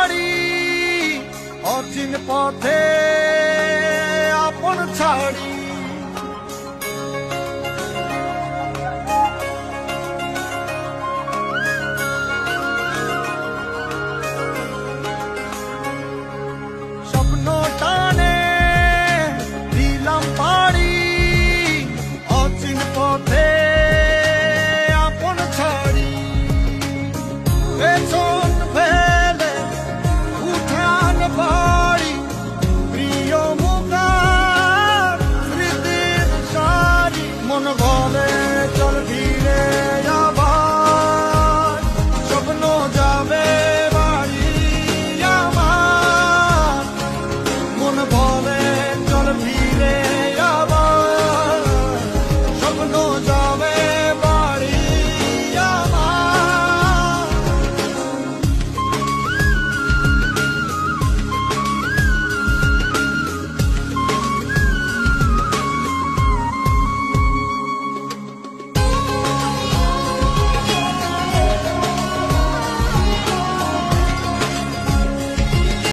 ছাড়ি অচিন পথে আপন ছাড়ি।